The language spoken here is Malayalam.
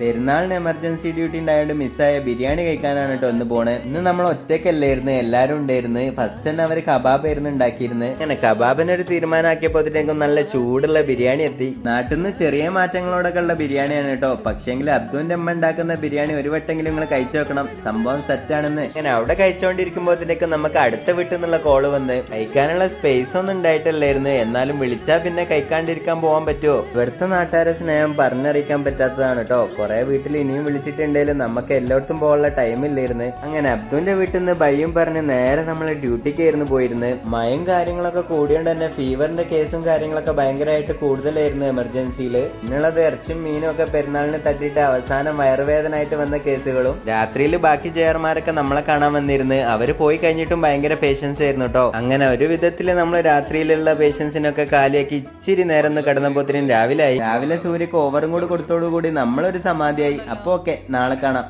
പെരുന്നാളിന് എമർജൻസി ഡ്യൂട്ടി ഉണ്ടായതുകൊണ്ട് മിസ്സായ ബിരിയാണി കഴിക്കാനാണ് കേട്ടോ ഒന്ന് പോണേ. ഇന്ന് നമ്മൾ ഒറ്റയ്ക്കല്ലായിരുന്നു എല്ലാവരും ഉണ്ടായിരുന്നു. ഫസ്റ്റ് തന്നെ അവർ കബാബ് ആയിരുന്നു ഉണ്ടാക്കിയിരുന്നത് അങ്ങനെ കബാബിന് ഒരു തീരുമാനമാക്കിയപ്പോഴത്തേക്കും നല്ല ചൂടുള്ള ബിരിയാണി എത്തി. നാട്ടിൽ നിന്ന് ചെറിയ മാറ്റങ്ങളോടൊക്കെ ഉള്ള ബിരിയാണിയാണ് കേട്ടോ പക്ഷേങ്കിൽ അബ്ദുവിന്റെ അമ്മ ഉണ്ടാക്കുന്ന ബിരിയാണി ഒരു വട്ടെങ്കിലും നിങ്ങൾ കഴിച്ചു നോക്കണം. സംഭവം സെറ്റ് ആണെന്ന്. അങ്ങനെ അവിടെ കഴിച്ചുകൊണ്ടിരിക്കുമ്പോഴത്തേക്കും നമുക്ക് അടുത്ത വീട്ടിൽ നിന്നുള്ള കോൾ വന്ന് കഴിക്കാനുള്ള സ്പേസ് ഒന്നും ഉണ്ടായിട്ടല്ലായിരുന്നു. എന്നാലും വിളിച്ചാൽ പിന്നെ കഴിക്കാണ്ടിരിക്കാൻ പോകാൻ പറ്റുമോ ഇവിടുത്തെ നാട്ടുകാരെ സ്നേഹം പറഞ്ഞറിയിക്കാൻ പറ്റാത്തതാണ് കേട്ടോ കുറെ വീട്ടിൽ ഇനിയും വിളിച്ചിട്ടുണ്ടെങ്കിലും നമുക്ക് എല്ലായിടത്തും പോകാനുള്ള ടൈം ഇല്ലായിരുന്നു. അങ്ങനെ അബ്ദുവിന്റെ വീട്ടിൽ നിന്ന് ഭയം പറഞ്ഞ് നേരെ നമ്മൾ ഡ്യൂട്ടിക്ക് ആയിരുന്നു പോയിരുന്നു. മയം കാര്യങ്ങളൊക്കെ കൂടിയോണ്ട് തന്നെ ഫീവറിന്റെ കേസും കാര്യങ്ങളൊക്കെ ഭയങ്കരമായിട്ട് കൂടുതലായിരുന്നു എമർജൻസിയിൽ ഇന്നുള്ളത് ഇറച്ചും മീനും ഒക്കെ പെരുന്നാളിന് തട്ടിയിട്ട് അവസാനം വയറുവേദനായിട്ട് വന്ന കേസുകളും. രാത്രിയിൽ ബാക്കി ചെയർമാരൊക്കെ നമ്മളെ കാണാൻ വന്നിരുന്നു. അവർ പോയി കഴിഞ്ഞിട്ടും ഭയങ്കര പേഷ്യൻസ് ആയിരുന്നു കേട്ടോ അങ്ങനെ ഒരു വിധത്തിൽ നമ്മൾ രാത്രിയിലുള്ള പേഷ്യൻസിനൊക്കെ കാലിയാക്കി ഇച്ചിരി നേരം ഒന്ന് കിടന്നപ്പോത്തിനും രാവിലെ ആയി രാവിലെ സൂര്യക്ക് ഓവറും കൂടി കൊടുത്തോടുകൂടി നമ്മളൊരു സമാധിയായി അപ്പൊ ഓക്കെ നാളെ കാണാം.